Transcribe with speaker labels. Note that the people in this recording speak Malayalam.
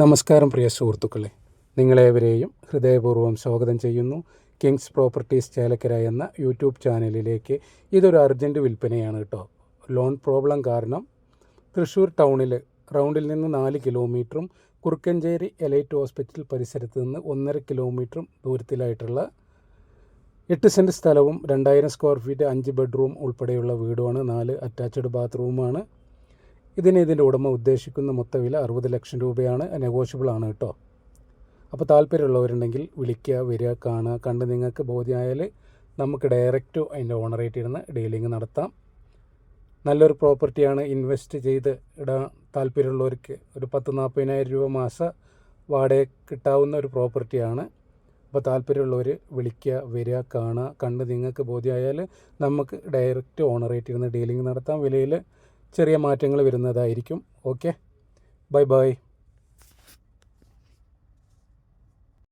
Speaker 1: നമസ്കാരം പ്രിയ സുഹൃത്തുക്കളെ. നിങ്ങളേവരെയും ഹൃദയപൂർവം സ്വാഗതം ചെയ്യുന്നു. കിങ്സ് പ്രോപ്പർട്ടീസ് ചേലക്കര എന്ന യൂട്യൂബ് ചാനലിലേക്ക് ഇതൊരു അർജന്റ് വിൽപ്പനയാണ് കേട്ടോ. ലോൺ പ്രോബ്ലം കാരണം തൃശ്ശൂർ ടൗണിൽ റൗണ്ടിൽ നിന്ന് നാല് കിലോമീറ്ററും കുറുക്കഞ്ചേരി എലൈറ്റ് ഹോസ്പിറ്റൽ പരിസരത്ത് നിന്ന് ഒന്നര കിലോമീറ്ററും ദൂരത്തിലായിട്ടുള്ള എട്ട് സെന്റ് സ്ഥലവും രണ്ടായിരം സ്ക്വയർ ഫീറ്റ് അഞ്ച് ബെഡ്റൂം ഉൾപ്പെടെയുള്ള വീടുമാണ്. നാല് അറ്റാച്ച്ഡ് ബാത്റൂമാണ്. ഇതിന് ഇതിന്റെ ഉടമ ഉദ്ദേശിക്കുന്ന മൊത്ത വില അറുപത് ലക്ഷം രൂപയാണ് നെഗോഷ്യബിൾ ആണ് കേട്ടോ. അപ്പോൾ താല്പര്യമുള്ളവരുണ്ടെങ്കിൽ വിളിക്കുക വരിക കാണുക. കണ്ട് നിങ്ങൾക്ക് ബോധ്യമായാൽ നമുക്ക് ഡയറക്റ്റ് അതിന്റെ ഓണറേറ്റ് ഇരുന്ന് ഡീലിംഗ് നടത്താം. നല്ലൊരു പ്രോപ്പർട്ടിയാണ് ഇൻവെസ്റ്റ് ചെയ്ത് ഇടാൻ താല്പര്യമുള്ളവർക്ക് ഒരു പത്ത് നാൽപ്പതിനായിരം രൂപ മാസ വാടക കിട്ടാവുന്ന ഒരു പ്രോപ്പർട്ടിയാണ്. അപ്പോൾ താല്പര്യമുള്ളവർ വിളിക്കുക വരിക കാണുക. കണ്ട് നിങ്ങൾക്ക് ബോധ്യമായാൽ നമുക്ക് ഡയറക്റ്റ് ഓണറേറ്റ് ഇരുന്ന് ഡീലിംഗ് നടത്താം. വിലയിൽ ചെറിയ മാറ്റങ്ങൾ വരുന്നതായിരിക്കും. Okay bye bye